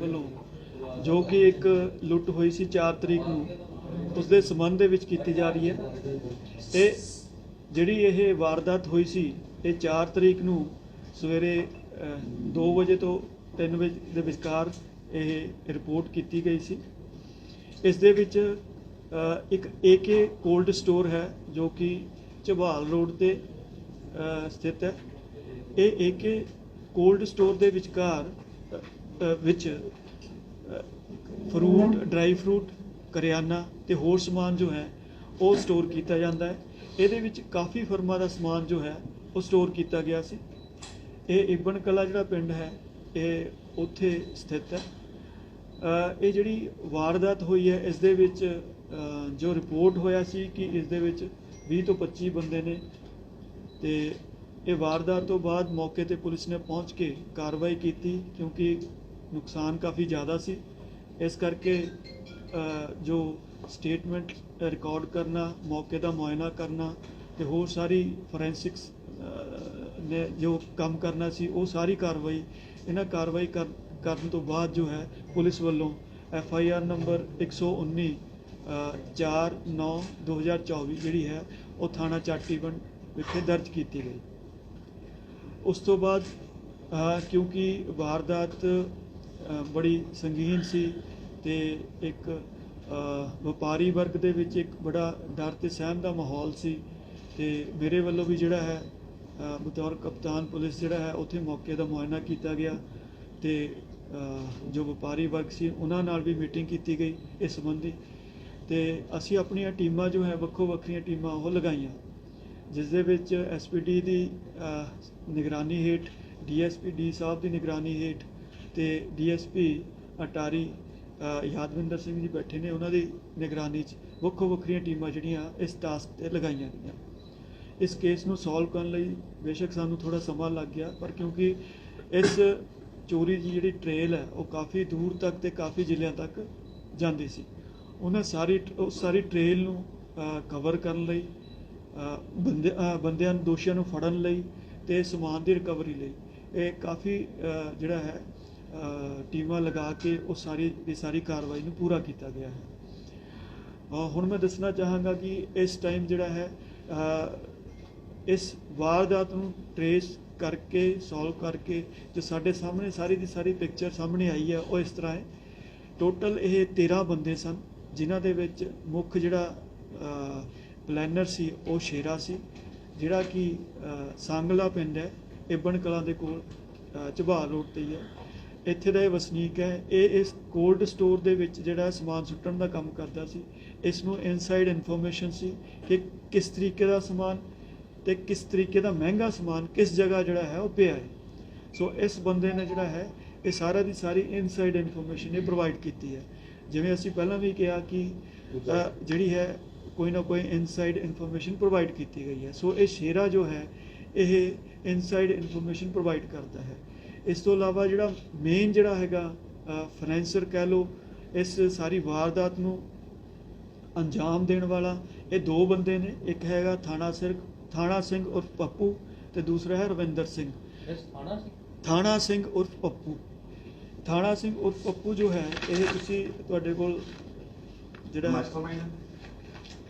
ਵੱਲੋਂ ਜੋ ਕਿ ਇੱਕ ਲੁੱਟ ਹੋਈ ਸੀ 4 ਤਰੀਕ ਨੂੰ। ਉਸ ਦੇ ਸੰਬੰਧ ਦੇ ਵਿੱਚ ਕੀਤੀ ਜਾ ਰਹੀ ਹੈ। ਤੇ ਜਿਹੜੀ ਇਹ ਵਾਰਦਾਤ ਹੋਈ ਸੀ ਇਹ 4 ਤਰੀਕ ਨੂੰ ਸਵੇਰੇ 2 ਵਜੇ ਤੋਂ 3 ਵਜੇ ਦੇ ਵਿਚਕਾਰ ਇਹ ਰਿਪੋਰਟ ਕੀਤੀ ਗਈ ਸੀ। ਇਸ ਦੇ ਵਿੱਚ ਅ, ਇੱਕ ਏਕੇ ਕੋਲਡ ਸਟੋਰ ਹੈ ਜੋ ਕਿ ਝਬਾਲ ਰੋਡ ਤੇ ਸਥਿਤ ਹੈ। ਇਹ ਏਕੇ ਕੋਲਡ ਸਟੋਰ ਦੇ ਵਿਚਕਾਰ ਵਿੱਚ ਫਰੂਟ, ਡਰਾਈ ਫਰੂਟ, ਕਰਿਆਨਾ ਤੇ ਹੋਰ ਸਮਾਨ ਜੋ ਹੈ, ਉਹ ਸਟੋਰ ਕੀਤਾ ਜਾਂਦਾ ਹੈ। ਇਹਦੇ ਵਿੱਚ ਕਾਫੀ ਫਰਮਾਂ ਦਾ ਸਮਾਨ ਜੋ ਹੈ, ਉਹ ਸਟੋਰ ਕੀਤਾ ਗਿਆ ਸੀ। ਇਹ ਇਬਨ ਕਲਾ ਜਿਹੜਾ ਪਿੰਡ ਹੈ, ਇਹ ਉੱਥੇ ਸਥਿਤ ਹੈ। ਇਹ ਜਿਹੜੀ ਵਾਰਦਾਤ ਹੋਈ ਹੈ, ਇਸ ਦੇ ਵਿੱਚ ਜੋ ਰਿਪੋਰਟ ਹੋਇਆ ਸੀ ਕਿ ਇਸ ਦੇ ਵਿੱਚ 20 ਤੋਂ 25 ਬੰਦੇ ਨੇ ਤੇ ਇਹ ਵਾਰਦਾਤ ਤੋਂ ਬਾਅਦ ਮੌਕੇ ਤੇ ਪੁਲਿਸ ਨੇ ਪਹੁੰਚ ਕੇ ਕਾਰਵਾਈ ਕੀਤੀ ਕਿਉਂਕਿ ਨੁਕਸਾਨ ਕਾਫੀ ਜ਼ਿਆਦਾ ਸੀ ਇਸ ਕਰਕੇ ਅ, ਜੋ ਸਟੇਟਮੈਂਟ ਰਿਕਾਰਡ ਕਰਨਾ ਮੌਕੇ ਦਾ ਮੁਆਇਨਾ ਕਰਨਾ ਤੇ ਹੋਰ ਸਾਰੀ ਫੋਰੈਂਸਿਕਸ ਨੇ ਜੋ ਕੰਮ ਕਰਨਾ ਸੀ ਉਹ ਸਾਰੀ ਕਾਰਵਾਈ ਇਹਨਾਂ ਕਾਰਵਾਈ ਕਰ- ਕਰਨ ਤੋਂ ਬਾਅਦ ਜੋ ਹੈ ਪੁਲਿਸ ਵੱਲੋਂ ਐਫ ਆਈ ਆਰ ਨੰਬਰ 119 4 9 2024 ਜਿਹੜੀ ਹੈ ਉਹ ਥਾਣਾ ਚਾਟੀਬੰਡ ਵਿਖੇ ਦਰਜ ਕੀਤੀ ਗਈ ਉਸ ਤੋਂ ਬਾਅਦ ਕਿਉਂਕਿ ਵਾਰਦਾਤ ਬੜੀ ਸੰਗੀਨ ਸੀ ਤੇ ਇੱਕ ਵਪਾਰੀ ਵਰਗ ਦੇ ਵਿੱਚ ਇੱਕ ਬੜਾ ਡਰ ਤੇ ਸਹਿਮ ਦਾ ਮਾਹੌਲ ਸੀ ਤੇ ਮੇਰੇ ਵੱਲੋਂ ਵੀ ਜਿਹੜਾ ਹੈ ਬਤੌਰ ਕਪਤਾਨ ਪੁਲਿਸ ਜਿਹੜਾ ਹੈ, ਉੱਥੇ ਮੌਕੇ ਦਾ ਮੁਆਇਨਾ ਕੀਤਾ ਗਿਆ ਤੇ ਜੋ ਵਪਾਰੀ ਵਰਗ ਸੀ, ਉਹਨਾਂ ਨਾਲ ਵੀ ਮੀਟਿੰਗ ਕੀਤੀ ਗਈ ਇਸ ਸੰਬੰਧੀ ਤੇ ਅਸੀਂ ਆਪਣੀਆਂ ਟੀਮਾਂ ਜੋ ਹੈ ਵੱਖੋ ਵੱਖਰੀਆਂ ਟੀਮਾਂ ਉਹ ਲਗਾਈਆਂ। ਜਿਸ ਦੇ ਵਿੱਚ ਐਸਪੀਡੀ ਦੀ ਨਿਗਰਾਨੀ ਹੇਠ ਡੀਐਸਪੀ ਡੀ ਸਾਹਿਬ ਦੀ ਨਿਗਰਾਨੀ ਹੇਠ ਤੇ ਡੀਐਸਪੀ ਅਟਾਰੀ ਯਾਦਵਿੰਦਰ ਸਿੰਘ ਜੀ ਬੈਠੇ ਨੇ ਉਹਨਾਂ ਦੀ ਨਿਗਰਾਨੀ 'ਚ ਵੱਖੋ ਵੱਖਰੀਆਂ ਟੀਮਾਂ ਜਿਹੜੀਆਂ ਇਸ ਟਾਸਕ ਤੇ ਲਗਾਈਆਂ ਗਈਆਂ। ਇਸ ਕੇਸ ਨੂੰ ਸੋਲਵ ਕਰਨ ਲਈ ਬੇਸ਼ੱਕ ਸਾਨੂੰ ਥੋੜਾ ਸਮਾਂ ਲੱਗ ਗਿਆ, ਪਰ ਕਿਉਂਕਿ ਇਸ ਚੋਰੀ ਦੀ ਜਿਹੜੀ ਟ੍ਰੇਲ ਹੈ, ਉਹ ਕਾਫੀ ਦੂਰ ਤੱਕ ਤੇ ਕਾਫੀ ਜ਼ਿਲ੍ਹਿਆਂ ਤੱਕ ਜਾਂਦੀ ਸੀ। ਉਹਨਾਂ ਸਾਰੀ, ਉਹ ਸਾਰੀ ਟ੍ਰੇਲ ਨੂੰ ਕਵਰ ਕਰਨ ਲਈ ਬੰਦੇ ਬੰਦਿਆਂ ਨੂੰ, ਦੋਸ਼ੀਆਂ ਨੂੰ ਫੜਨ ਲਈ ਤੇ ਸਮਾਨ ਦੀ ਰਿਕਵਰੀ ਲਈ। ਇਹ ਕਾਫੀ ਜਿਹੜਾ ਹੈ ਟੀਮਾਂ ਲਗਾ ਕੇ ਉਹ ਸਾਰੀ ਦੀ ਸਾਰੀ ਕਾਰਵਾਈ ਨੂੰ ਪੂਰਾ ਕੀਤਾ ਗਿਆ ਹੈ। ਹੁਣ ਮੈਂ ਦੱਸਣਾ ਚਾਹਾਂਗਾ ਕਿ ਇਸ ਟਾਈਮ ਜਿਹੜਾ ਹੈ ਇਸ ਵਾਰਦਾਤ ਨੂੰ ਟਰੇਸ ਕਰਕੇ ਸੋਲਵ ਕਰਕੇ ਜੋ ਸਾਡੇ ਸਾਹਮਣੇ ਸਾਰੀ ਦੀ ਸਾਰੀ ਪਿਕਚਰ ਸਾਹਮਣੇ ਆਈ ਹੈ, ਉਹ ਇਸ ਤਰ੍ਹਾਂ ਹੈ। ਟੋਟਲ ਇਹ 13 ਬੰਦੇ ਸਨ, ਜਿਨ੍ਹਾਂ ਦੇ ਵਿੱਚ ਮੁੱਖ ਜਿਹੜਾ ਪਲੈਨਰ ਸੀ ਉਹ ਸ਼ੇਰਾ ਸੀ ਜਿਹੜਾ ਕਿ ਅ, ਸਾਂਗਲਾ ਪਿੰਡ ਹੈ ਇਬਨ ਕਲਾਂ ਦੇ ਕੋਲ ਝਬਾਲ ਰੋਡ ਤੇ ਹੀ ਹੈ। ਇੱਥੇ ਦਾ ਇਹ ਵਸਨੀਕ ਹੈ। ਇਹ ਇਸ ਕੋਲਡ ਸਟੋਰ ਦੇ ਵਿੱਚ ਜਿਹੜਾ ਸਮਾਨ ਸੁੱਟਣ ਦਾ ਕੰਮ ਕਰਦਾ ਸੀ ਇਸ ਨੂੰ ਇਨਸਾਈਡ ਇਨਫੋਰਮੇਸ਼ਨ ਸੀ ਕਿ ਕਿਸ ਤਰੀਕੇ ਦਾ ਸਮਾਨ ਤੇ ਕਿਸ ਤਰੀਕੇ ਦਾ ਮਹਿੰਗਾ ਸਮਾਨ ਕਿਸ ਜਗ੍ਹਾ ਜਿਹੜਾ ਹੈ ਉਹ ਪਿਆ ਹੈ। ਸੋ ਇਸ ਬੰਦੇ ਨੇ ਜਿਹੜਾ ਹੈ ਇਹ ਸਾਰਾ ਦੀ ਸਾਰੀ ਇਨਸਾਈਡ ਇਨਫੋਰਮੇਸ਼ਨ ਇਹ ਪ੍ਰੋਵਾਈਡ ਕੀਤੀ ਹੈ। ਜਿਵੇਂ ਅਸੀਂ ਪਹਿਲਾਂ ਵੀ ਕਿਹਾ ਕਿ ਜਿਹੜੀ ਹੈ ਕੋਈ ਨਾ ਕੋਈ ਇਨਸਾਈਡ ਇਨਫੋਰਮੇਸ਼ਨ ਪ੍ਰੋਵਾਈਡ ਕੀਤੀ ਗਈ ਹੈ। ਸੋ ਇਹ ਸ਼ੇਰਾ ਜੋ ਹੈ ਇਹ ਇਨਸਾਈਡ ਇਨਫੋਰਮੇਸ਼ਨ ਪ੍ਰੋਵਾਈਡ ਕਰਦਾ ਹੈ। ਇਸ ਤੋਂ ਇਲਾਵਾ ਜਿਹੜਾ ਮੇਨ ਜਿਹੜਾ ਹੈਗਾ ਫਾਈਨੈਂਸਰ ਕਹਿ ਲੋ ਇਸ ਸਾਰੀ ਵਾਰਦਾਤ ਨੂੰ ਅੰਜਾਮ ਦੇਣ ਵਾਲਾ ਇਹ ਦੋ ਬੰਦੇ ਨੇ। ਇੱਕ ਹੈਗਾ ਥਾਣਾ ਸਿੰਘ ਥਾਣਾ ਸਿੰਘ ਉਰਫ ਪੱਪੂ ਤੇ ਦੂਸਰਾ ਹੈ ਰਵਿੰਦਰ ਸਿੰਘ। ਥਾਣਾ ਸਿੰਘ ਉਰਫ ਪੱਪੂ। ਥਾਣਾ ਸਿੰਘ ਉਰਫ ਪੱਪੂ ਜੋ ਹੈ ਇਹ ਤੁਸੀਂ ਤੁਹਾਡੇ ਕੋਲ ਜਿਹੜਾ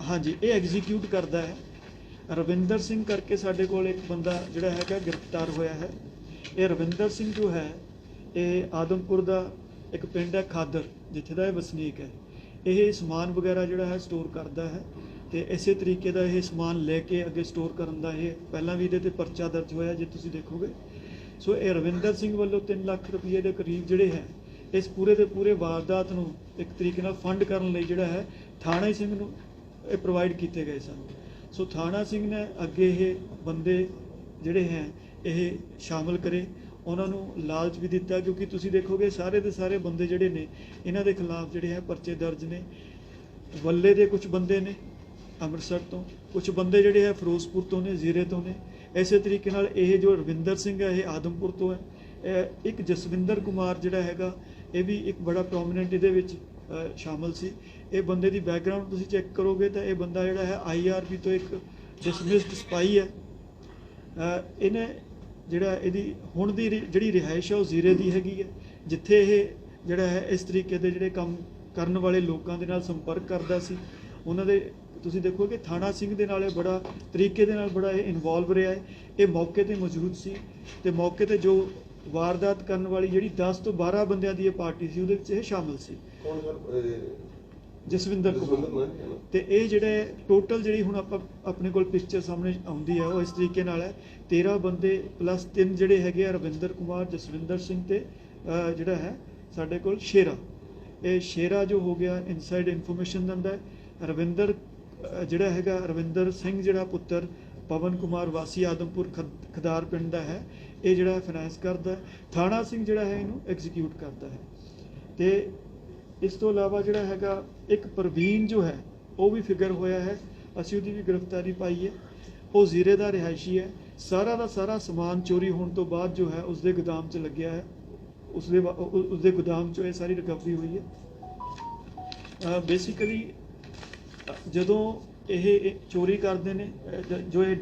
ਹਾਂਜੀ, ਇਹ ਐਗਜ਼ੀਕਿਊਟ ਕਰਦਾ ਹੈ। ਰਵਿੰਦਰ ਸਿੰਘ ਕਰਕੇ ਸਾਡੇ ਕੋਲ ਇੱਕ ਬੰਦਾ ਜਿਹੜਾ ਹੈਗਾ ਗ੍ਰਿਫਤਾਰ ਹੋਇਆ ਹੈ। ਇਹ ਰਵਿੰਦਰ ਸਿੰਘ ਜੋ ਹੈ, ਇਹ ਆਦਮਪੁਰ ਦਾ ਇੱਕ ਪਿੰਡ ਹੈ ਖਾਦਰ, ਜਿੱਥੇ ਦਾ ਇਹ ਵਸਨੀਕ ਹੈ। ਇਹ ਸਮਾਨ ਵਗੈਰਾ ਜਿਹੜਾ ਹੈ ਸਟੋਰ ਕਰਦਾ ਹੈ ਤੇ ਇਸੇ ਤਰੀਕੇ ਦਾ ਇਹ ਸਮਾਨ ਲੈ ਕੇ ਅੱਗੇ ਸਟੋਰ ਕਰਨ ਦਾ ਇਹ ਪਹਿਲਾਂ ਵੀ ਇਹਦੇ ਤੇ ਪਰਚਾ ਦਰਜ ਹੋਇਆ, ਜੇ ਤੁਸੀਂ ਦੇਖੋਗੇ। ਸੋ ਇਹ ਰਵਿੰਦਰ ਸਿੰਘ ਵੱਲੋਂ 3 ਲੱਖ ਰੁਪਏ ਦੇ ਕਰੀਬ ਜਿਹੜੇ ਹੈ, ਇਸ ਪੂਰੇ ਦੇ ਪੂਰੇ ਵਾਰਦਾਤ ਨੂੰ ਇੱਕ ਤਰੀਕੇ ਨਾਲ ਫੰਡ ਕਰਨ ਲਈ ਜਿਹੜਾ ਹੈ, ਥਾਣਾ ਸਿੰਘ ਨੂੰ ਇਹ ਪ੍ਰੋਵਾਈਡ ਕੀਤੇ ਗਏ ਸਨ। ਸੋ ਥਾਣਾ ਸਿੰਘ ਨੇ ਅੱਗੇ ਇਹ ਬੰਦੇ ਜਿਹੜੇ ਹੈ, ਇਹ ਸ਼ਾਮਲ ਕਰੇ। ਉਹਨਾਂ ਨੂੰ ਲਾਲਚ ਵੀ ਦਿੱਤਾ ਕਿਉਂਕਿ ਤੁਸੀਂ ਦੇਖੋਗੇ ਸਾਰੇ ਦੇ ਸਾਰੇ ਬੰਦੇ ਜਿਹੜੇ ਨੇ, ਇਹਨਾਂ ਦੇ ਖਿਲਾਫ ਜਿਹੜੇ ਹੈ ਪਰਚੇ ਦਰਜ ਨੇ। ਵੱਲੇ ਦੇ ਕੁਝ ਬੰਦੇ ਨੇ, ਅੰਮ੍ਰਿਤਸਰ ਤੋਂ। ਕੁਝ ਬੰਦੇ ਜਿਹੜੇ ਹੈ ਫਿਰੋਜ਼ਪੁਰ ਤੋਂ ਨੇ, ਜ਼ੀਰੇ ਤੋਂ ਨੇ। ਇਸੇ ਤਰੀਕੇ ਨਾਲ ਇਹ ਜੋ ਰਵਿੰਦਰ ਸਿੰਘ ਹੈ, ਇਹ ਆਦਮਪੁਰ ਤੋਂ ਹੈ। ਇੱਕ ਜਸਵਿੰਦਰ ਕੁਮਾਰ ਜਿਹੜਾ ਹੈਗਾ, ਇਹ ਵੀ ਇੱਕ ਬੜਾ ਪ੍ਰੋਮਿਨੈਂਟ ਇਹਦੇ ਵਿੱਚ। ਸ਼ਾਮਲ ਸੀ। ਇਹ ਬੰਦੇ ਦੀ ਬੈਕਗ੍ਰਾਉਂਡ ਤੁਸੀਂ ਚੈੱਕ ਕਰੋਗੇ ਤਾਂ ਇਹ ਬੰਦਾ ਜਿਹੜਾ ਹੈ ਆਈਆਰਬੀ ਤੋਂ ਇੱਕ ਡਿਸਮਿਸਡ ਸਪਾਈ ਹੈ। ਇਹਨੇ ਜਿਹੜਾ ਇਹਦੀ ਹੁਣ ਦੀ ਰਿ- ਜਿਹੜੀ ਰਿਹਾਇਸ਼ ਹੈ ਉਹ ਜ਼ੀਰੇ ਦੀ ਹੈਗੀ ਹੈ, ਜਿੱਥੇ ਇਹ ਜਿਹੜਾ ਹੈ ਇਸ ਤਰੀਕੇ ਦੇ ਜਿਹੜੇ ਕੰਮ ਕਰਨ ਵਾਲੇ ਲੋਕਾਂ ਦੇ ਨਾਲ ਸੰਪਰਕ ਕਰਦਾ ਸੀ। ਉਹਨਾਂ ਦੇ, ਤੁਸੀਂ ਦੇਖੋ ਕਿ ਥਾਣਾ ਸਿੰਘ ਦੇ ਨਾਲ ਇਹ ਬੜਾ ਤਰੀਕੇ ਦੇ ਨਾਲ ਬੜਾ ਇਹ ਇਨਵੋਲਵ ਰਿਹਾ ਹੈ। ਇਹ ਮੌਕੇ ਤੇ ਮੌਜੂਦ ਸੀ ਤੇ ਮੌਕੇ ਤੇ ਜੋ ਵਾਰਦਾਤ ਕਰਨ ਵਾਲੀ ਜਿਹੜੀ 10 ਤੋਂ 12 ਬੰਦਿਆਂ ਦੀ ਇਹ ਪਾਰਟੀ ਸੀ ਉਹਦੇ ਵਿੱਚ ਇਹ ਸ਼ਾਮਲ ਸੀ। ਕੌਣ ਸਰ? ਜਸਵਿੰਦਰ ਨਾ? ਤੇ ਇਹ ਜਿਹੜੇ ਟੋਟਲ ਜਿਹੜੀ ਹੁਣ ਆਪਾਂ ਆਪਣੇ ਕੋਲ ਪਿਕਚਰ ਸਾਹਮਣੇ ਆਉਂਦੀ ਹੈ ਉਹ ਇਸ ਤਰੀਕੇ ਨਾਲ ਹੈ। 13 ਬੰਦੇ ਪਲੱਸ ਤਿੰਨ ਜਿਹੜੇ ਹੈਗੇ ਆ ਰਵਿੰਦਰ ਕੁਮਾਰ ਜਸਵਿੰਦਰ ਸਿੰਘ ਤੇ ਅਹ, ਜਿਹੜਾ ਹੈ ਸਾਡੇ ਕੋਲ ਸ਼ੇਰਾ। ਇਹ ਸ਼ੇਰਾ ਜੋ ਹੋ ਗਿਆ ਇਨਸਾਈਡ ਇਨਫੋਰਮੇਸ਼ਨ ਦਿੰਦਾ ਹੈ। ਰਵਿੰਦਰ ਅਹ, ਜਿਹੜਾ ਹੈਗਾ ਰਵਿੰਦਰ ਸਿੰਘ ਜਿਹੜਾ ਪੁੱਤਰ ਪਵਨ ਕੁਮਾਰ ਵਾਸੀ ਆਦਮਪੁਰ ਖਦ- ਖਦਾਰ ਪਿੰਡ ਦਾ ਹੈ। ਇਹ ਜਿਹੜਾ ਫਾਈਨਾਂਸ ਕਰਦਾ ਹੈ, ਥਾਣਾ ਸਿੰਘ ਜਿਹੜਾ ਹੈ ਇਹਨੂੰ ਐਗਜ਼ੀਕਿਊਟ ਕਰਦਾ ਹੈ। ਤੇ ਇਸ ਤੋਂ ਇਲਾਵਾ ਜਿਹੜਾ ਹੈਗਾ, ਇੱਕ ਪ੍ਰਵੀਨ ਜੋ ਹੈ, ਉਹ ਵੀ ਫਿਗਰ ਹੋਇਆ ਹੈ। ਅਸੀਂ ਉਹਦੀ ਵੀ ਗ੍ਰਿਫਤਾਰੀ ਪਾਈ ਹੈ। ਉਹ ਜ਼ੀਰੇ ਦਾ ਰਿਹਾਇਸ਼ੀ ਹੈ। ਸਾਰਾ ਦਾ ਸਾਰਾ ਸਮਾਨ ਚੋਰੀ ਹੋਣ ਤੋਂ ਬਾਅਦ ਜੋ ਹੈ, ਉਸਦੇ ਗੋਦਾਮ 'ਚ ਲੱਗਿਆ ਹੈ। ਉਸਦੇ ਉਸਦੇ ਗੋਦਾਮ 'ਚੋਂ ਇਹ ਸਾਰੀ ਰਿਕਵਰੀ ਹੋਈ ਹੈ। ਬੇਸਿਕਲੀ ਜਦੋਂ ਇਹ ਇਹ ਚੋਰੀ ਕਰਦੇ ਨੇ ਜੋ ਇਹ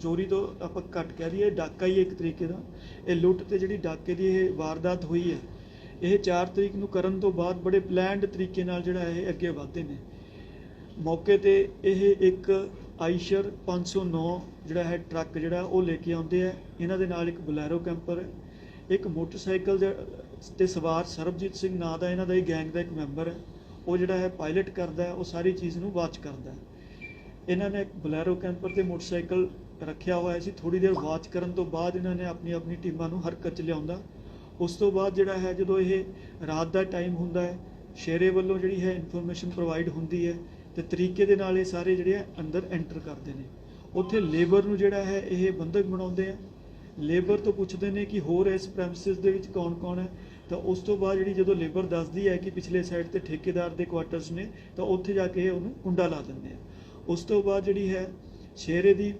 ਚੋਰੀ ਤੋਂ ਆਪਾਂ ਘੱਟ ਕਹਿ ਦਈਏ ਡਾਕਾ ਹੀ ਹੈ ਇੱਕ ਤਰੀਕੇ ਦਾ। ਇਹ ਲੁੱਟ ਤੇ ਜਿਹੜੀ ਡਾਕੇ ਦੀ ਇਹ ਵਾਰਦਾਤ ਹੋਈ ਹੈ, ਇਹ 4 ਤਰੀਕ ਨੂੰ ਕਰਨ ਤੋਂ ਬਾਅਦ ਬੜੇ ਪਲਾਨਡ ਤਰੀਕੇ ਨਾਲ ਜਿਹੜਾ ਇਹ ਅੱਗੇ ਵਧਦੇ ਨੇ। ਮੌਕੇ ਤੇ ਇਹ ਇੱਕ ਆਈਸ਼ਰ 509 ਜਿਹੜਾ ਹੈ ਟਰੱਕ ਜਿਹੜਾ, ਉਹ ਲੈ ਕੇ ਆਉਂਦੇ ਆ। ਇਹਨਾਂ ਦੇ ਨਾਲ ਇੱਕ ਬਲੈਰੋ ਕੈਂਪਰ ਹੈ ਇੱਕ ਮੋਟਰਸਾਈਕਲ ਦੇ- ਤੇ ਸਵਾਰ ਸਰਬਜੀਤ ਸਿੰਘ ਨਾਂ ਦਾ ਇਹਨਾਂ ਦਾ ਇਹ ਗੈਂਗ ਦਾ ਇੱਕ ਮੈਂਬਰ ਹੈ। ਉਹ ਜਿਹੜਾ ਹੈ ਪਾਇਲਟ ਕਰਦਾ ਉਹ ਸਾਰੀ ਚੀਜ਼ ਨੂੰ ਵਾਚ ਕਰਦਾ ਹੈ। ਇਹਨਾਂ ਨੇ ਬਲੈਰੋ ਕੈਂਪਰ ਤੇ ਮੋਟਰਸਾਈਕਲ ਰੱਖਿਆ ਹੋਇਆ ਸੀ। ਥੋੜੀ ਦੇਰ ਵਾਚ ਕਰਨ ਤੋਂ ਬਾਅਦ ਇਹਨਾਂ ਨੇ ਆਪਣੀ ਆਪਣੀ ਟੀਮਾਂ ਨੂੰ ਹਰਕਤ 'ਚ ਲਿਆਉਂਦਾ। ਉਸ ਤੋਂ ਬਾਅਦ ਜਿਹੜਾ ਹੈ, ਜਦੋਂ ਇਹ ਰਾਤ ਦਾ ਟਾਈਮ ਹੁੰਦਾ ਹੈ, ਸ਼ੇਰੇ ਵੱਲੋਂ ਜਿਹੜੀ ਹੈ ਇਨਫੋਰਮੇਸ਼ਨ ਪ੍ਰੋਵਾਈਡ ਹੁੰਦੀ ਹੈ ਤੇ ਤਰੀਕੇ ਦੇ ਨਾਲ ਇਹ ਸਾਰੇ ਜਿਹੜੇ ਆ ਅੰਦਰ ਐਂਟਰ ਕਰਦੇ ਨੇ। ਉੱਥੇ ਲੇਬਰ ਨੂੰ ਜਿਹੜਾ ਹੈ, ਇਹ ਬੰਦਕ ਬਣਾਉਂਦੇ ਆ। ਲੇਬਰ ਤੋਂ ਪੁੱਛਦੇ ਨੇ ਕਿ ਹੋਰ ਇਸ ਪ੍ਰੈਮਿਸਿਸ ਦੇ ਵਿੱਚ ਕੌਣ-ਕੌਣ ਹੈ? ਤਾਂ ਉਸ ਤੋਂ ਬਾਅਦ ਜਿਹੜੀ ਜਦੋਂ ਲੇਬਰ ਦੱਸਦੀ ਹੈ ਕਿ ਪਿਛਲੇ ਸਾਈਡ ਤੇ ਠੇਕੇਦਾਰ ਦੇ ਕੁਆਟਰਸ ਨੇ, ਤਾਂ ਉੱਥੇ ਜਾ ਕੇ ਇਹ ਉਹਨੂੰ ਕੁੰਡਾ ਲਾ ਦਿੰਦੇ ਆ। ਉਸ ਤੋਂ ਬਾਅਦ ਜਿਹੜੀ ਹੈ ਸ਼ੇਰੇ ਦੀ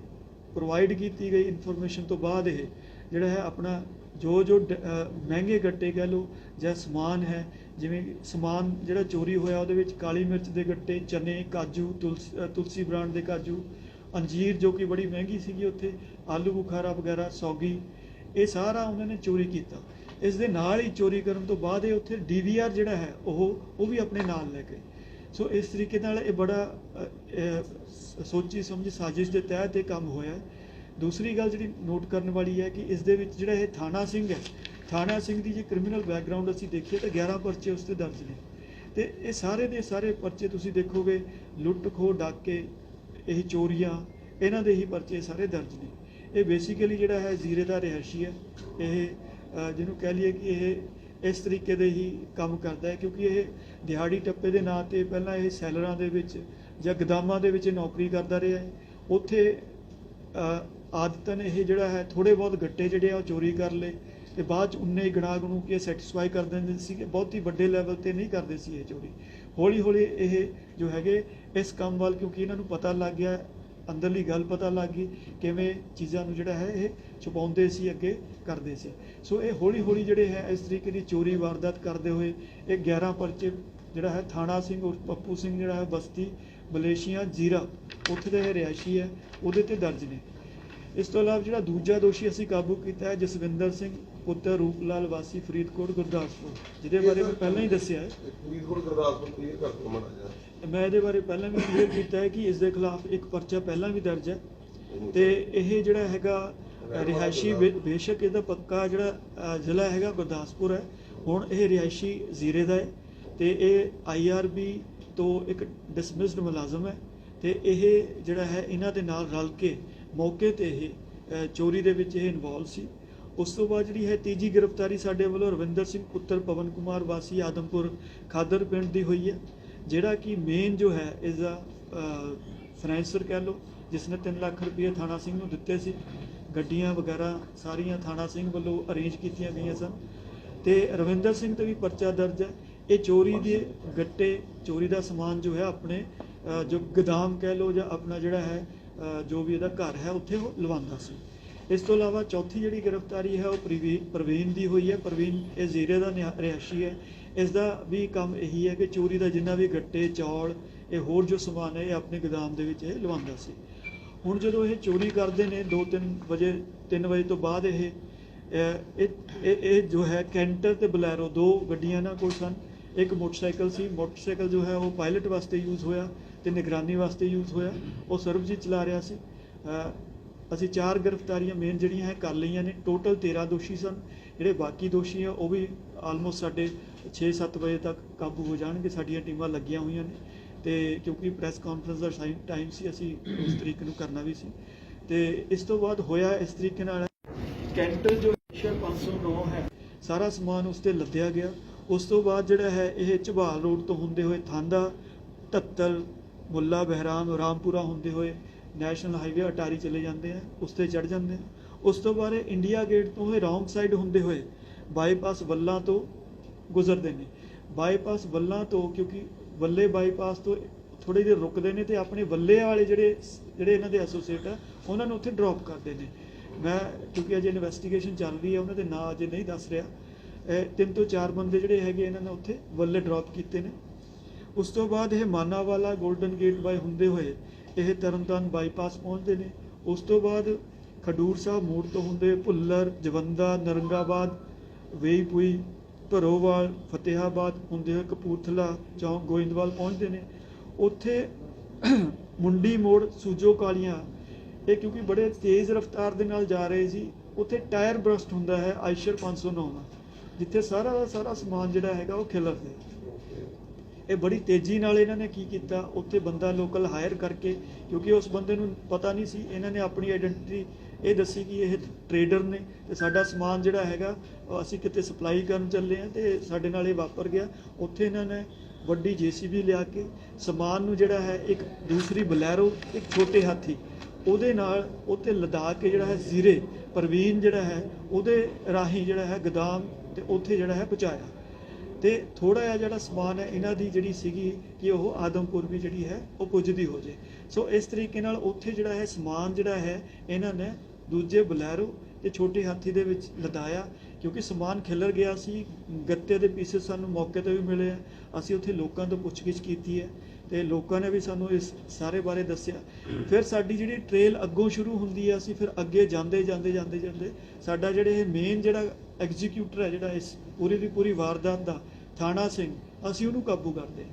ਪ੍ਰੋਵਾਈਡ ਕੀਤੀ ਗਈ ਇਨਫੋਰਮੇਸ਼ਨ ਤੋਂ ਬਾਅਦ ਇਹ ਜਿਹੜਾ ਹੈ ਆਪਣਾ ਜੋ ਜੋ ਡ- ਮਹਿੰਗੇ ਗੱਟੇ ਕਹਿ ਲਓ ਜਾਂ ਸਮਾਨ ਹੈ, ਜਿਵੇਂ ਸਮਾਨ ਜਿਹੜਾ ਚੋਰੀ ਹੋਇਆ ਉਹਦੇ ਵਿੱਚ ਕਾਲੀ ਮਿਰਚ ਦੇ ਗੱਟੇ, ਚਨੇ, ਕਾਜੂ, ਤੁਲਸੀ ਤੁਲਸੀ ਬ੍ਰਾਂਡ ਦੇ ਕਾਜੂ, ਅੰਜੀਰ ਜੋ ਕਿ ਬੜੀ ਮਹਿੰਗੀ ਸੀਗੀ ਉੱਥੇ, ਆਲੂ ਬੁਖਾਰਾ ਵਗੈਰਾ, ਸੌਗੀ, ਇਹ ਸਾਰਾ ਉਹਨਾਂ ਨੇ ਚੋਰੀ ਕੀਤਾ। ਇਸ ਦੇ ਨਾਲ ਹੀ ਚੋਰੀ ਕਰਨ ਤੋਂ ਬਾਅਦ ਇਹ ਉੱਥੇ ਡੀਵੀਆਰ ਜਿਹੜਾ ਹੈ, ਉਹ ਉਹ ਵੀ ਆਪਣੇ ਨਾਲ ਲੈ ਗਏ। ਸੋ ਇਸ ਤਰੀਕੇ ਨਾਲ ਇਹ ਬੜਾ ਸੋਚੀ ਸਮਝੀ ਸਾਜ਼ਿਸ਼ ਦੇ ਤਹਿਤ ਇਹ ਕੰਮ ਹੋਇਆ ਦੂਸਰੀ ਗੱਲ ਜਿਹੜੀ ਨੋਟ ਕਰਨ ਵਾਲੀ ਹੈ ਕਿ ਇਸ ਦੇ ਵਿੱਚ ਜਿਹੜਾ ਇਹ ਥਾਣਾ ਸਿੰਘ ਹੈ, ਥਾਣਾ ਸਿੰਘ ਦੀ ਜੇ ਕ੍ਰਿਮੀਨਲ ਬੈਕਗ੍ਰਾਉਂਡ ਅਸੀਂ ਦੇਖੀਏ ਤਾਂ 11 ਪਰਚੇ ਉਸ ਤੇ ਦਰਜ ਨੇ। ਤੇ ਇਹ ਸਾਰੇ ਦੇ ਸਾਰੇ ਪਰਚੇ ਤੁਸੀਂ ਦੇਖੋਗੇ ਲੁੱਟ ਖੋਹ ਡਾਕੇ, ਇਹ ਚੋਰੀਆਂ, ਇਹਨਾਂ ਦੇ ਹੀ ਪਰਚੇ ਸਾਰੇ ਦਰਜ ਨੇ। ਇਹ ਬੇਸਿਕਲੀ ਜਿਹੜਾ ਹੈ ਜ਼ੀਰੇ ਦਾ ਰਿਹਾਇਸ਼ੀ ਹੈ। ਇਹ ਜਿਹਨੂੰ ਕਹਿ ਲਈਏ ਕਿ ਇਹ ਇਸ ਤਰੀਕੇ ਦੇ ਹੀ ਕੰਮ ਕਰਦਾ ਹੈ ਕਿਉਂਕਿ ਇਹ ਦਿਹਾੜੀ ਟੱਪੇ ਦੇ ਨਾਂ ਤੇ ਪਹਿਲਾਂ ਇਹ ਸੈਲਰਾਂ ਦੇ ਵਿੱਚ ਜਾਂ ਗਦਾਮਾਂ ਦੇ ਵਿੱਚ ਨੌਕਰੀ ਕਰਦਾ ਰਿਹਾ ਹੈ। ਉੱਥੇ ਅ, ਆਦਤਨ ਇਹ ਜਿਹੜਾ ਹੈ ਥੋੜੇ ਬਹੁਤ ਗੱਟੇ ਜਿਹੜੇ ਆ ਉਹ ਚੋਰੀ ਕਰ ਲਏ ਤੇ ਬਾਅਦ ਚ ਉਨੇ ਹੀ ਗਣਾ ਗਣੂ ਕੇ ਸੈਟੀਸਫਾਈ ਕਰ ਦਿੰਦੇ ਸੀਗੇ ਬਹੁਤ ਹੀ ਵੱਡੇ ਲੈਵਲ ਤੇ ਨਹੀਂ ਕਰਦੇ ਸੀ ਇਹ ਚੋਰੀ। ਹੌਲੀ ਹੌਲੀ ਇਹ ਜੋ ਹੈਗੇ ਇਸ ਕੰਮ ਵੱਲ ਕਿਉਂਕਿ ਇਹਨਾਂ ਨੂੰ ਪਤਾ ਲੱਗ ਗਿਆ ਅੰਦਰਲੀ ਗੱਲ ਪਤਾ ਲੱਗ ਗਈ ਕਿਵੇਂ ਚੀਜ਼ਾਂ ਨੂੰ ਜਿਹੜਾ ਹੈ ਇਹ ਛੁਪਾਉਂਦੇ ਸੀ, ਅੱਗੇ ਕਰਦੇ ਸੀ। ਸੋ ਇਹ ਹੌਲੀ ਹੌਲੀ ਜਿਹੜੇ ਹੈ, ਇਸ ਤਰੀਕੇ ਦੀ ਚੋਰੀ ਵਾਰਦਾਤ ਕਰਦੇ ਹੋਏ ਇਹ 11 ਪਰਚੇ ਜਿਹੜਾ ਹੈ, ਥਾਣਾ ਸਿੰਘ ਔਰ ਪੱਪੂ ਸਿੰਘ ਜਿਹੜਾ ਹੈ, ਬਸਤੀ, ਮਲੇਸ਼ੀਆ, ਜੀਰਾ, ਉੱਥੇ ਦਾ ਇਹ ਰਿਹਾਇਸ਼ੀ ਹੈ, ਉਹਦੇ ਤੇ ਦਰਜ ਨੇ। ਇਸ ਤੋਂ ਇਲਾਵਾ ਜਿਹੜਾ ਦੂਜਾ ਦੋਸ਼ੀ ਅਸੀਂ ਕਾਬੂ ਕੀਤਾ ਹੈ ਜਸਵਿੰਦਰ ਸਿੰਘ ਪੁੱਤਰ ਰੂਪਲਾਲ ਵਾਸੀ ਫਰੀਦਕੋਟ ਗੁਰਦਾਸਪੁਰ ਜਿਹਦੇ ਬਾਰੇ ਮੈਂ ਪਹਿਲਾਂ ਹੀ ਦੱਸਿਆ ਹੈ। ਫਰੀਦਕੋਟ ਗੁਰਦਾਸਪੁਰ ਕਲੀਅਰ ਕਰ ਦਿਓ ਮਾੜਾ ਜਿਹਾ। ਮੈਂ ਇਹਦੇ ਬਾਰੇ ਪਹਿਲਾਂ ਵੀ ਕਲੀਅਰ ਕੀਤਾ ਹੈ ਕਿ ਇਸ ਦੇ ਖਿਲਾਫ ਇੱਕ ਪਰਚਾ ਪਹਿਲਾਂ ਵੀ ਦਰਜ ਹੈ। ਤੇ ਇਹ ਜਿਹੜਾ ਹੈਗਾ ਰਿਹਾਇਸ਼ੀ ਬੇਸ਼ੱਕ ਇਹਦਾ ਪੱਕਾ ਜਿਹੜਾ ਜ਼ਿਲ੍ਹਾ ਹੈਗਾ ਗੁਰਦਾਸਪੁਰ ਹੈ। ਹੁਣ ਇਹ ਰਿਹਾਇਸ਼ੀ ਜ਼ੀਰੇ ਦਾ ਹੈ ਤੇ ਇਹ ਆਈਆਰਬੀ ਤੋਂ ਇੱਕ ਡਿਸਮਿਸਡ ਮੁਲਾਜ਼ਮ ਹੈ। ਤੇ ਇਹ ਜਿਹੜਾ ਹੈ ਇਹਨਾਂ ਦੇ ਨਾਲ ਰਲ ਕੇ ਮੌਕੇ ਤੇ ਇਹ ਚੋਰੀ ਦੇ ਵਿੱਚ ਇਹ ਇਨਵੋਲਵ ਸੀ। ਉਸ ਤੋਂ ਬਾਅਦ ਜਿਹੜੀ ਹੈ ਤੀਜੀ ਗ੍ਰਿਫਤਾਰੀ ਸਾਡੇ ਵੱਲੋਂ ਰਵਿੰਦਰ ਸਿੰਘ, ਪੁੱਤਰ ਪਵਨ ਕੁਮਾਰ, ਵਾਸੀ ਆਦਮਪੁਰ ਖਾਦਰ ਪਿੰਡ ਦੀ ਹੋਈ ਹੈ, ਜਿਹੜਾ ਕਿ ਮੇਨ ਜੋ ਹੈ ਇਸ ਦਾ ਫਾਈਨੈਂਸਰ ਕਹਿ ਲਓ ਜਿਸ ਨੇ 3 ਲੱਖ ਰੁਪਏ ਥਾਣਾ ਸਿੰਘ ਨੂੰ ਦਿੱਤੇ ਸੀ। ਗੱਡੀਆਂ ਵਗੈਰਾ ਸਾਰੀਆਂ ਥਾਣਾ ਸਿੰਘ ਵੱਲੋਂ ਅਰੇਂਜ ਕੀਤੀਆਂ ਗਈਆਂ ਸਨ। ਤੇ ਰਵਿੰਦਰ ਸਿੰਘ ਤੇ ਵੀ ਪਰਚਾ ਦਰਜ ਹੈ। ਇਹ ਚੋਰੀ ਦੇ ਗੱਟੇ, ਚੋਰੀ ਦਾ ਸਮਾਨ ਜੋ ਹੈ ਆਪਣੇ ਜੋ ਗਦਾਮ ਕਹਿ ਲਓ ਜਾਂ ਆਪਣਾ ਜਿਹੜਾ ਹੈ ਜੋ ਵੀ ਇਹਦਾ ਘਰ ਹੈ, ਉੱਥੇ ਉਹ ਲਵਾਉਂਦਾ ਸੀ। ਇਸ ਤੋਂ ਇਲਾਵਾ ਚੌਥੀ ਜਿਹੜੀ ਗ੍ਰਿਫਤਾਰੀ ਹੈ, ਉਹ ਪ੍ਰਵੀ- ਪ੍ਰਵੀਨ ਦੀ ਹੋਈ ਹੈ। ਪ੍ਰਵੀਨ ਇਹ ਜ਼ੀਰੇ ਦਾ ਨਿਹਾ- ਰਿਹਾਇਸ਼ੀ ਹੈ। ਇਸ ਦਾ ਵੀ ਕੰਮ ਇਹੀ ਹੈ ਕਿ ਚੋਰੀ ਦਾ ਜਿੰਨਾ ਵੀ ਗੱਟੇ, ਚੌਲ, ਇਹ ਹੋਰ ਜੋ ਸਮਾਨ ਹੈ, ਇਹ ਆਪਣੇ ਗੋਦਾਮ ਦੇ ਵਿੱਚ ਇਹ ਲਵਾਉਂਦਾ ਸੀ। ਹੁਣ ਜਦੋਂ ਇਹ ਚੋਰੀ ਕਰਦੇ ਨੇ 2-3 ਵਜੇ 3 ਵਜੇ ਤੋਂ ਬਾਅਦ ਇਹ ਇਹ- ਇਹ ਇਹ ਜੋ ਹੈ, ਕੈਂਟਰ ਤੇ ਬਲੈਰੋ ਦੋ ਗੱਡੀਆਂ ਨਾਲ ਕੋਲ ਸਨ। ਇੱਕ ਮੋਟਰਸਾਈਕਲ ਸੀ। ਮੋਟਰਸਾਈਕਲ ਜੋ ਹੈ, ਉਹ ਪਾਇਲਟ ਵਾਸਤੇ ਯੂਜ਼ ਹੋਇਆ। ਤੇ ਨਿਗਰਾਨੀ ਵਾਸਤੇ ਯੂਜ਼ ਹੋਇਆ। ਉਹ ਸਰਬਜੀਤ ਚਲਾ ਰਿਹਾ ਸੀ। ਅਸੀਂ ਚਾਰ ਗ੍ਰਿਫਤਾਰੀਆਂ ਮੇਨ ਜਿਹੜੀਆਂ ਹੈ ਕਰ ਲਈਆਂ ਨੇ ਟੋਟਲ 13 ਦੋਸ਼ੀ ਸਨ। ਜਿਹੜੇ ਬਾਕੀ ਦੋਸ਼ੀ ਆ, ਉਹ ਵੀ ਆਲਮੋਸਟ ਸਾਡੇ 6-7 ਵਜੇ ਤੱਕ ਕਾਬੂ ਹੋ ਜਾਣਗੇ। ਸਾਡੀਆਂ ਟੀਮਾਂ ਲੱਗੀਆਂ ਹੋਈਆਂ ਨੇ। ਤੇ ਕਿਉਂਕਿ ਪ੍ਰੈਸ ਕਾਨਫਰੰਸ ਦਾ ਟਾਈਮ ਸੀ, ਅਸੀਂ ਉਸ ਤਰੀਕ ਨੂੰ ਕਰਨਾ ਵੀ ਸੀ। ਤੇ ਇਸ ਤੋਂ ਬਾਅਦ ਹੋਇਆ ਇਸ ਤਰੀਕੇ ਨਾਲ। ਕੈਂਟਰ ਜੋ ਸ਼ਰ 509 ਹੈ, ਸਾਰਾ ਸਮਾਨ ਉਸ ਤੇ ਲੱਦਿਆ ਗਿਆ। ਉਸ ਤੋਂ ਬਾਅਦ ਜਿਹੜਾ ਹੈ, ਇਹ ਝਬਾਲ ਰੋਡ ਤੋਂ ਹੁੰਦੇ ਹੋਏ ਥਾਂਦਾ, ਤੱਤਲ ਮੁੱਲਾ, ਬਹਿਰਾਮ, ਰਾਮਪੁਰਾ ਹੁੰਦੇ ਹੋਏ ਨੈਸ਼ਨਲ ਹਾਈਵੇ ਅਟਾਰੀ ਚਲੇ ਜਾਂਦੇ ਆ, ਉਸ ਤੇ ਚੜ ਜਾਂਦੇ ਆ। ਉਸ ਤੋਂ ਬਾਅਦ ਇੰਡੀਆ ਗੇਟ ਤੋਂ ਇਹ ਰੌਂਗ ਸਾਈਡ ਹੁੰਦੇ ਹੋਏ ਬਾਈਪਾਸ ਵੱਲਾਂ ਤੋਂ ਗੁਜ਼ਰਦੇ ਨੇ। ਬਾਈਪਾਸ ਵੱਲਾਂ ਤੋਂ, ਕਿਉਂਕਿ ਵੱਲੇ ਬਾਈਪਾਸ ਤੋਂ ਥੋੜੇ ਜਿਹੇ ਰੁਕਦੇ ਨੇ ਤੇ ਆਪਣੇ ਵੱਲੇ ਵਾਲੇ ਜਿਹੜੇ ਜਿਹੜੇ ਇਹਨਾਂ ਦੇ ਐਸੋਸੀਏਟ ਆ, ਉਹਨਾਂ ਨੂੰ ਉੱਥੇ ਡ੍ਰੌਪ ਕਰਦੇ ਨੇ। ਮੈਂ, ਕਿਉਂਕਿ ਅਜੇ ਇਨਵੈਸਟੀਗੇਸ਼ਨ ਚੱਲ ਰਹੀ ਹੈ ਉਹਨਾਂ ਦੇ ਨਾਂ ਅਜੇ ਨਹੀਂ ਦੱਸ ਰਿਹਾ। ਇਹ ਤਿੰਨ ਤੋਂ ਚਾਰ ਬੰਦੇ ਜਿਹੜੇ ਹੈਗੇ ਇਹਨਾਂ ਨੇ ਉੱਥੇ ਵੱਲੇ ਡ੍ਰੌਪ ਕੀਤੇ ਨੇ। ਉਸ ਤੋਂ ਬਾਅਦ ਇਹ ਮਾਨਾਵਾਲਾ 골ਡਨ ਗੇਟ ਬਾਈ ਹੁੰਦੇ ਹੋਏ ਇਹ ਤਰਨਤਾਰਨ ਬਾਈਪਾਸ ਪਹੁੰਚਦੇ ਨੇ। ਉਸ ਤੋਂ ਬਾਅਦ ਖਡੂਰ ਸਾਹਿਬ ਮੋੜ ਤੋਂ ਹੁੰਦੇ ਭੁੱਲਰ, ਜਵੰਦਾ, ਨਰੰਗਾਬਾਦ, ਵੇਈਪੁਈ ਧਰੋਵਾਲ ਫਤਿਹਾਬਾਦ ਹੁੰਦੇ ਹੋਏ ਕਪੂਰਥਲਾ, ਚੌਂਕ ਗੋਇੰਦਵਾਲ ਪਹੁੰਚਦੇ ਨੇ। ਉੱਥੇ ਮੁੰਡੀ ਮੋੜ, ਸੂਜੋ ਕਾਲੀਆਂ, ਇਹ ਕਿਉਂਕਿ ਬੜੇ ਤੇਜ਼ ਰਫ਼ਤਾਰ ਦੇ ਨਾਲ ਜਾ ਰਹੇ ਸੀ, ਉੱਥੇ ਟਾਇਰ ਬਰਸਟ ਹੁੰਦਾ ਹੈ ਆਇਸ਼ਰ 509 ਦਾ ਜਿੱਥੇ ਸਾਰਾ ਦਾ ਸਾਰਾ ਸਮਾਨ ਜਿਹੜਾ ਹੈਗਾ ਉਹ ਖਿਲਰਦਾ ਹੈ। ਇਹ ਬੜੀ ਤੇਜ਼ੀ ਨਾਲ ਇਹਨਾਂ ਨੇ ਕੀ ਕੀਤਾ? ਉੱਥੇ ਬੰਦਾ ਲੋਕਲ ਹਾਇਰ ਕਰਕੇ, ਕਿਉਂਕਿ ਉਸ ਬੰਦੇ ਨੂੰ ਪਤਾ ਨਹੀਂ ਸੀ, ਇਹਨਾਂ ਨੇ ਆਪਣੀ ਆਇਡੈਂਟੀਟੀ ਇਹ ਦੱਸੀ ਕਿ ਇਹ ਟਰੇਡਰ ਨੇ ਤੇ ਸਾਡਾ ਸਮਾਨ ਜਿਹੜਾ ਹੈਗਾ ਅਸੀਂ ਕਿਤੇ ਸਪਲਾਈ ਕਰਨ ਚੱਲੇ ਆ ਤੇ ਸਾਡੇ ਨਾਲ ਇਹ ਵਾਪਰ ਗਿਆ। ਉੱਥੇ ਇਹਨਾਂ ਨੇ ਵੱਡੀ ਜੀਸੀਬੀ ਲਿਆ ਕੇ ਸਮਾਨ ਨੂੰ ਜਿਹੜਾ ਹੈ ਇੱਕ ਦੂਸਰੀ ਬਲੈਰੋ, ਇੱਕ ਛੋਟੇ ਹਾਥੀ, ਉਹਦੇ ਨਾਲ ਉੱਥੇ ਲਦਾ ਕੇ ਜਿਹੜਾ ਹੈ ਜ਼ੀਰੇ, ਪ੍ਰਵੀਨ ਜਿਹੜਾ ਹੈ, ਉਹਦੇ ਰਾਹੀਂ ਜਿਹੜਾ ਹੈ ਗਦਾਮ ਤੇ ਉੱਥੇ ਜਿਹੜਾ ਹੈ ਪਹੁੰਚਾਇਆ। ਤੇ ਥੋੜਾ ਜਿਹਾ ਜਿਹੜਾ ਸਮਾਨ ਹੈ, ਇਹਨਾਂ ਦੀ ਜਿਹੜੀ ਸੀਗੀ ਕਿ ਉਹ ਆਦਮਪੁਰ ਵੀ ਜਿਹੜੀ ਹੈ, ਉਹ ਪੁੱਜਦੀ ਹੋ ਜੇ। ਸੋ ਇਸ ਤਰੀਕੇ ਨਾਲ ਉੱਥੇ ਜਿਹੜਾ ਹੈ, ਸਮਾਨ ਜਿਹੜਾ ਹੈ, ਇਹਨਾਂ ਨੇ ਦੂਜੇ ਬਲੈਰੋ ਤੇ ਛੋਟੇ ਹਾਥੀ ਦੇ ਵਿੱਚ ਲਦਾਇਆ, ਕਿਉਂਕਿ ਸਮਾਨ ਖਿਲਰ ਗਿਆ ਸੀ, ਗੱਤੇ ਦੇ ਪੀਸੇ ਸਾਨੂੰ ਮੌਕੇ ਤੇ ਵੀ ਮਿਲੇ ਆ। ਅਸੀਂ ਉੱਥੇ ਲੋਕਾਂ ਤੋਂ ਪੁੱਛਗਿੱਛ ਕੀਤੀ ਹੈ ਤੇ ਲੋਕਾਂ ਨੇ ਵੀ ਸਾਨੂੰ ਇਸ ਸਾਰੇ ਬਾਰੇ ਦੱਸਿਆ। ਫਿਰ ਸਾਡੀ ਜਿਹੜੀ ਟ੍ਰੇਲ ਅੱਗੋਂ ਸ਼ੁਰੂ ਹੁੰਦੀ ਹੈ ਅਸੀਂ ਫਿਰ ਅੱਗੇ ਜਾਂਦੇ ਜਾਂਦੇ ਜਾਂਦੇ ਜਾਂਦੇ, ਸਾਡਾ ਜਿਹੜੇ ਇਹ ਮੇਨ ਜਿਹੜਾ ਐਗਜ਼ੀਕਿਊਟਰ ਹੈ ਜਿਹੜਾ ਇਸ ਪੂਰੀ ਦੀ ਪੂਰੀ ਵਾਰਦਾਤ ਦਾ ਥਾਣਾ ਸਿੰਘ, ਅਸੀਂ ਉਹਨੂੰ ਕਾਬੂ ਕਰਦੇ ਹਾਂ।